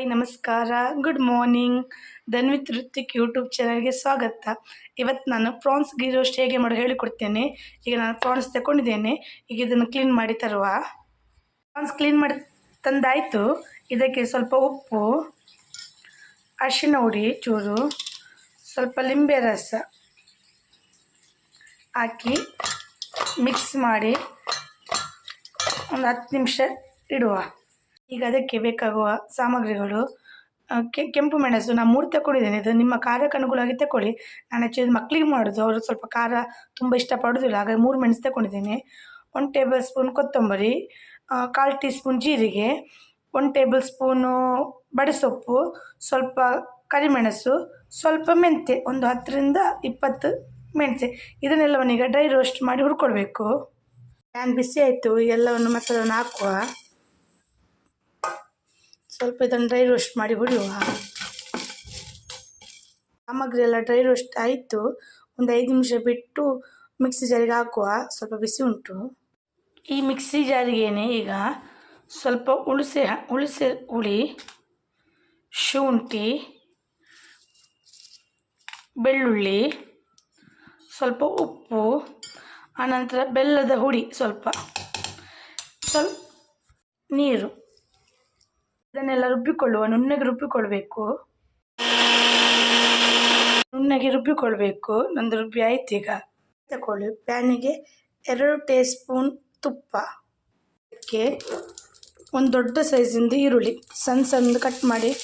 Hi, ನಮಸ್ಕಾರ. Good morning Dhanvith Rithik YouTube ಚಾನಲ್ಗೆ ಸ್ವಾಗತ. ಇವತ್ತು ನಾನು ಪ್ರಾನ್ಸ್ ಗೀ ರೋಸ್ಟ್ ಹೇಗೆ ಮಾಡೋ ಹೇಳಿಕೊಡ್ತೇನೆ. ಈಗ ನಾನು ಪ್ರಾನ್ಸ್ ತಗೊಂಡಿದ್ದೇನೆ ಈಗ ಇದನ್ನು ಕ್ಲೀನ್ ಮಾಡಿ ತರುವ. ಪ್ರಾನ್ಸ್ ಕ್ಲೀನ್ ಮಾಡಿ ತಂದಾಯಿತು. ಇದಕ್ಕೆ ಸ್ವಲ್ಪ ಉಪ್ಪು ಅರಿಶಿನ ಹುಡಿ, ಚೂರು, ಸ್ವಲ್ಪ ಲಿಂಬೆ ರಸ ಹಾಕಿ ಮಿಕ್ಸ್ ಮಾಡಿ ಒಂದು ಹತ್ತು ನಿಮಿಷ ಇಡುವ. ಈಗ ಅದಕ್ಕೆ ಬೇಕಾಗುವ ಸಾಮಗ್ರಿಗಳು ಕೆ, ಕೆಂಪು ಮೆಣಸು ನಾನು ಮೂರು ತಗೊಂಡಿದ್ದೇನೆ ಇದು ನಿಮ್ಮ ಖಾರಕ್ಕೆ ಅನುಗುಣವಾಗಿ ತಗೊಳ್ಳಿ ನಾನು ಆ್ಯಕ್ಚುಲಿ ಮಕ್ಕಳಿಗೆ ಮಾಡೋದು. ಅವರು ಸ್ವಲ್ಪ ಖಾರ ತುಂಬ ಇಷ್ಟಪಡೋದಿಲ್ಲ ಹಾಗಾಗಿ ಮೂರು ಮೆಣಸು ತಗೊಂಡಿದ್ದೇನೆ ಒಂದು ಟೇಬಲ್ ಸ್ಪೂನ್ ಕೊತ್ತಂಬರಿ ಕಾಲು ಟೀ ಸ್ಪೂನ್ ಜೀರಿಗೆ ಒಂದು ಟೇಬಲ್ ಸ್ಪೂನು ಬಡಿಸೊಪ್ಪು ಸ್ವಲ್ಪ ಕರಿಮೆಣಸು, ಸ್ವಲ್ಪ ಮೆಂತೆ ಒಂದು ಹತ್ತರಿಂದ ಇಪ್ಪತ್ತು ಮೆಣಸೆ. ಇದನ್ನೆಲ್ಲವನ್ನೀಗ ಡ್ರೈ ರೋಸ್ಟ್ ಮಾಡಿ ಹುರ್ಕೊಳ್ಬೇಕು ಪ್ಯಾನ್ ಬಿಸಿ ಆಯಿತು. ಎಲ್ಲವನ್ನು ಮಸಾಲವನ್ನು ಹಾಕುವ. ಸ್ವಲ್ಪ ಇದನ್ನು ಡ್ರೈ ರೋಸ್ಟ್ ಮಾಡಿ ಹುರಿಯುವ. ಸಾಮಗ್ರಿ ಎಲ್ಲ ಡ್ರೈ ರೋಸ್ಟ್ ಆಯಿತು. ಒಂದು ಐದು ನಿಮಿಷ ಬಿಟ್ಟು ಮಿಕ್ಸಿ ಜಾರಿಗೆ ಹಾಕುವ. ಸ್ವಲ್ಪ ಬಿಸಿ ಉಂಟು. ಈ ಮಿಕ್ಸಿ ಜಾರಿಗೇನೆ ಈಗ ಸ್ವಲ್ಪ ಉಳಿಸೆ ಉಳಿಸೆ ಹುಳಿ, ಶುಂಠಿ, ಬೆಳ್ಳುಳ್ಳಿ, ಸ್ವಲ್ಪ ಉಪ್ಪು, ಆನಂತರ ಬೆಲ್ಲದ ಹುಡಿ ಸ್ವಲ್ಪ. ಸ್ವಲ್ಪ ನೀರು. ಇದನ್ನೆಲ್ಲ ರುಬ್ಬಿಕೊಳ್ಳುವ, ನುಣ್ಣಗೆ ರುಬ್ಬಿಕೊಳ್ಬೇಕು. ನುಣ್ಣಗೆ ರುಬ್ಬಿಕೊಳ್ಬೇಕು. ನಂದು ರುಬ್ಬಿ ಆಯ್ತು ಈಗ. ತಗೊಳ್ಳಿ ಪ್ಯಾನಿಗೆ ಎರಡು ಟೇ ಸ್ಪೂನ್ ತುಪ್ಪ. ಅದಕ್ಕೆ ಒಂದು ದೊಡ್ಡ ಸೈಜಿಂದು ಈರುಳ್ಳಿ. ಸಣ್ಣ ಸಣ್ಣ ಕಟ್ ಮಾಡಿ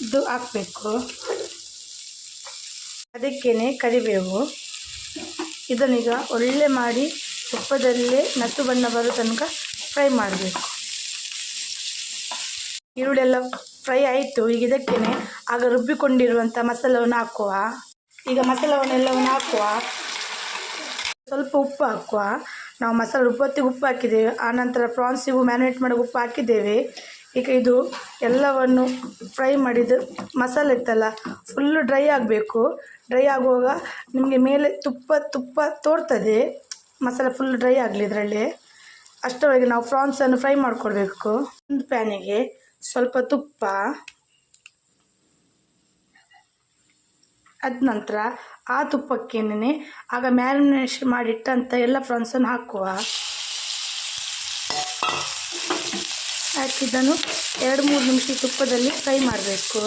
ಇದು ಹಾಕಬೇಕು. ಅದಕ್ಕೇನೆ ಕರಿಬೇವು. ಇದನ್ನೀಗ ಒಳ್ಳೆ ಮಾಡಿ ತುಪ್ಪದಲ್ಲೇ ನತ್ತು ಬಣ್ಣ ಬರೋ ತನಕ ಫ್ರೈ ಮಾಡಬೇಕು. ಈರುಳ್ಳಿ ಎಲ್ಲ ಫ್ರೈ ಆಯಿತು. ಈಗ ಇದಕ್ಕೇನೆ ಆಗ ರುಬ್ಬಿಕೊಂಡಿರುವಂಥ ಮಸಾಲವನ್ನು ಹಾಕುವ. ಈಗ ಮಸಾಲವನ್ನೆಲ್ಲವನ್ನು ಹಾಕುವ. ಸ್ವಲ್ಪ ಉಪ್ಪು ಹಾಕುವ. ನಾವು ಮಸಾಲೆ ರುಬ್ಬೊತ್ತಿಗೆ ಉಪ್ಪು ಹಾಕಿದ್ದೇವೆ. ಆನಂತರ ಪ್ರಾನ್ಸಿಗೂ ಮ್ಯಾರಿನೇಟ್ ಮಾಡಿ ಉಪ್ಪು ಹಾಕಿದ್ದೇವೆ. ಈಗ ಇದು ಎಲ್ಲವನ್ನು ಫ್ರೈ ಮಾಡಿದ್ದು ಮಸಾಲೆ ಇತ್ತಲ್ಲ ಫುಲ್ಲು ಡ್ರೈ ಆಗಬೇಕು. ಡ್ರೈ ಆಗುವಾಗ ನಿಮಗೆ ಮೇಲೆ ತುಪ್ಪ ತುಪ್ಪ ತೋರ್ತದೆ. ಮಸಾಲೆ ಫುಲ್ ಡ್ರೈ ಆಗಲಿ ಇದರಲ್ಲಿ. ಅಷ್ಟರೊಳಗೆ ನಾವು ಪ್ರಾನ್ಸನ್ನು ಫ್ರೈ ಮಾಡಿಕೊಡ್ಬೇಕು. ಒಂದು ಪ್ಯಾನಿಗೆ ಸ್ವಲ್ಪ ತುಪ್ಪ, ಅದ ನಂತರ ಆ ತುಪ್ಪಕ್ಕೇನೆ ಆಗ ಮ್ಯಾರಿನೇಷನ್ ಮಾಡಿಟ್ಟಂಥ ಎಲ್ಲ ಫ್ರಾನ್ಸನ್ನು ಹಾಕುವ. ಹಾಕಿದ್ದನ್ನು ಎರಡು ಮೂರು ನಿಮಿಷ ತುಪ್ಪದಲ್ಲಿ ಫ್ರೈ ಮಾಡಬೇಕು.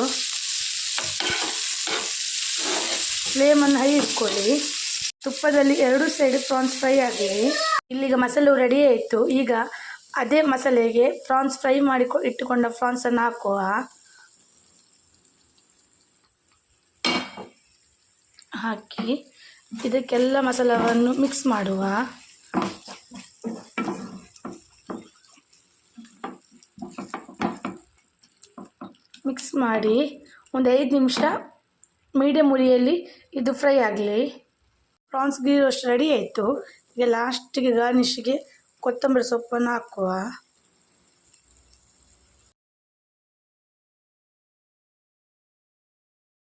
ಫ್ಲೇಮನ್ನು ಹೈ ಇಟ್ಕೊಳ್ಳಿ. ತುಪ್ಪದಲ್ಲಿ ಎರಡು ಸೈಡ್ ಪ್ರಾನ್ಸ್ ಫ್ರೈ ಆಗಲಿ ಇಲ್ಲಿಗ ಮಸಾಲೆ ರೆಡಿ ಆಯಿತು. ಈಗ ಅದೇ ಮಸಾಲೆಗೆ ಪ್ರಾನ್ಸ್ ಫ್ರೈ ಮಾಡಿ ಇಟ್ಟುಕೊಂಡ ಪ್ರಾನ್ಸನ್ನು ಹಾಕುವ ಹಾಕಿ ಇದಕ್ಕೆಲ್ಲ ಮಸಾಲವನ್ನು ಮಿಕ್ಸ್ ಮಾಡುವ ಮಿಕ್ಸ್ ಮಾಡಿ ಒಂದು ಐದು ನಿಮಿಷ ಮೀಡಿಯಮ್ ಉರಿಯಲ್ಲಿ ಇದು ಫ್ರೈ ಆಗಲಿ. ಪ್ರಾನ್ಸ್ ಗೀ ರೋಸ್ಟ್ ರೆಡಿ ಆಯಿತು. ಈಗ ಲಾಸ್ಟಿಗೆ ಗಾರ್ನಿಷ್ಗೆ ಕೊತ್ತಂಬರಿ ಸೊಪ್ಪನ್ನು ಹಾಕುವ